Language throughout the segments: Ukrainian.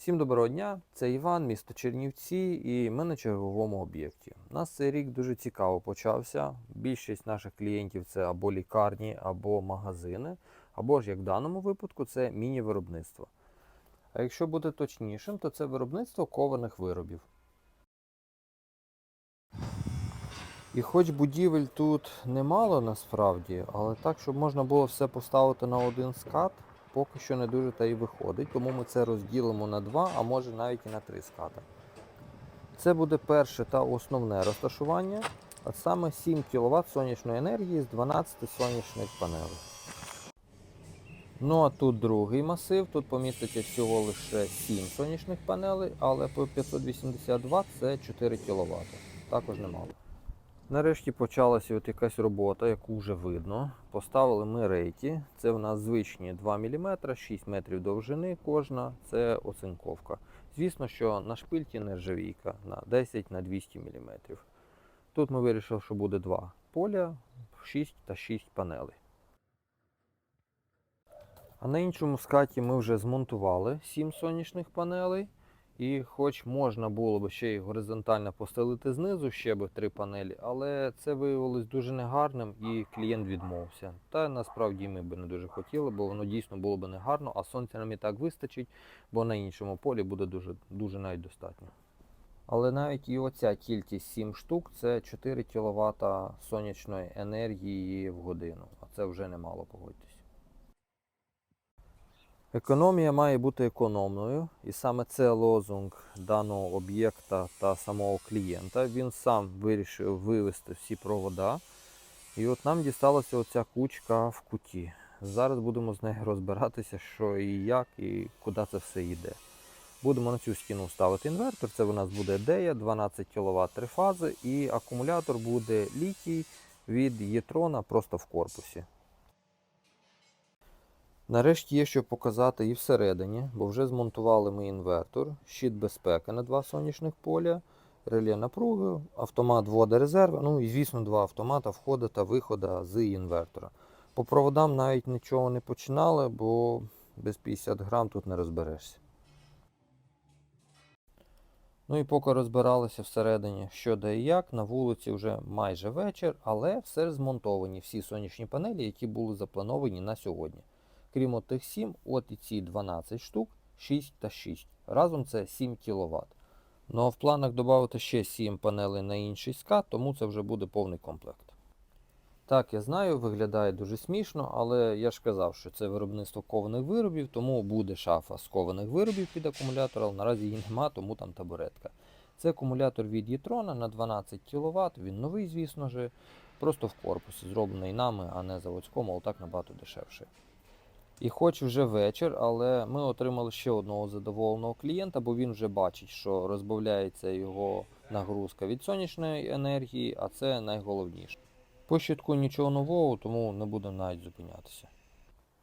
Всім доброго дня! Це Іван, місто Чернівці, і ми на черговому об'єкті. У нас цей рік дуже цікаво почався. Більшість наших клієнтів це або лікарні, або магазини, або ж, як в даному випадку, це міні-виробництво. А якщо бути точнішим, то це виробництво кованих виробів. І хоч будівель тут немало насправді, але так, щоб можна було все поставити на один скат, поки що не дуже та й виходить, тому ми це розділимо на два, а може навіть і на три ската. Це буде перше та основне розташування, а саме 7 кВт сонячної енергії з 12 сонячних панелей. Ну а тут другий масив, тут поміститься всього лише 7 сонячних панелей, але по 580 Вт це 4 кВт. Також немало. Нарешті почалася от якась робота, яку вже видно. Поставили ми рейки. Це в нас звичні 2 мм, 6 метрів довжини кожна, це оцинковка. Звісно, що на шпильті нержавійка на 10 на 200 мм. Тут ми вирішили, що буде два поля, 6 та 6 панелей. А на іншому скаті ми вже змонтували 7 сонячних панелей. І хоч можна було б ще й горизонтально постелити знизу ще б три панелі, але це виявилось дуже негарним і клієнт відмовився. Та насправді ми б не дуже хотіли, бо воно дійсно було б негарно, а сонця нам і так вистачить, бо на іншому полі буде дуже, дуже навіть достатньо. Але навіть і оця кількість 7 штук це 4 кВт сонячної енергії в годину, а це вже немало, погодьтесь. Економія має бути економною, і саме це лозунг даного об'єкта та самого клієнта. Він сам вирішив вивести всі провода. І от нам дісталася оця кучка в куті. Зараз будемо з нею розбиратися, що і як, і куди це все йде. Будемо на цю стіну ставити інвертор. Це у нас буде DEA 12 кВт три фази, і акумулятор буде літій від Єтрона просто в корпусі. Нарешті є що показати і всередині, бо вже змонтували ми інвертор, щит безпеки на два сонячних поля, реле напруги, автомат ввода резерву, ну і звісно два автомата входу та виходу з інвертора. По проводам навіть нічого не починали, бо без 50 грам тут не розберешся. Ну і поки розбиралися всередині, що де і як, на вулиці вже майже вечір, але все змонтовані всі сонячні панелі, які були заплановані на сьогодні. Крім от тих 7, от і ці 12 штук, 6 та 6. Разом це 7 кВт. Ну а в планах додати ще 7 панелей на інший скат, тому це вже буде повний комплект. Так, я знаю, виглядає дуже смішно, але я ж казав, що це виробництво кованих виробів, тому буде шафа з кованих виробів під акумулятор, але наразі її нема, тому там табуретка. Це акумулятор від Єтрона на 12 кВт, він новий, звісно ж, просто в корпусі, зроблений нами, а не заводському, але так набагато дешевший. І хоч вже вечір, але ми отримали ще одного задоволеного клієнта, бо він вже бачить, що розбавляється його нагрузка від сонячної енергії, а це найголовніше. По нічого нового, тому не будемо навіть зупинятися.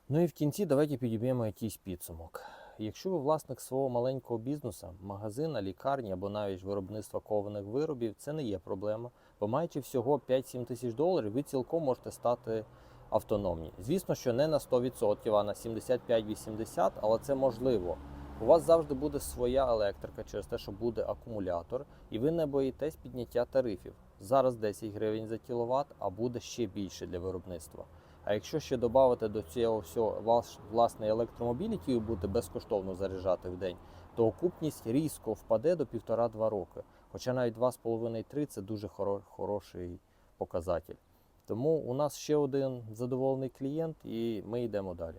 Ну і в кінці давайте підіб'ємо якийсь підсумок. Якщо ви власник свого маленького бізнесу, магазина, лікарні або навіть виробництва кованих виробів, це не є проблема, бо маючи всього 5-7 тисяч доларів, ви цілком можете стати автономні. Звісно, що не на 100%, а на 75-80%, але це можливо. У вас завжди буде своя електрика через те, що буде акумулятор, і ви не боїтесь підняття тарифів. Зараз 10 гривень за кіловат, а буде ще більше для виробництва. А якщо ще додати до цього всього ваш власний електромобіль, який ви будете безкоштовно заряджати в день, то окупність різко впаде до 1,5-2 роки. Хоча навіть 2,5-3 це дуже хоро- хороший показатель. Тому у нас ще один задоволений клієнт, і ми йдемо далі.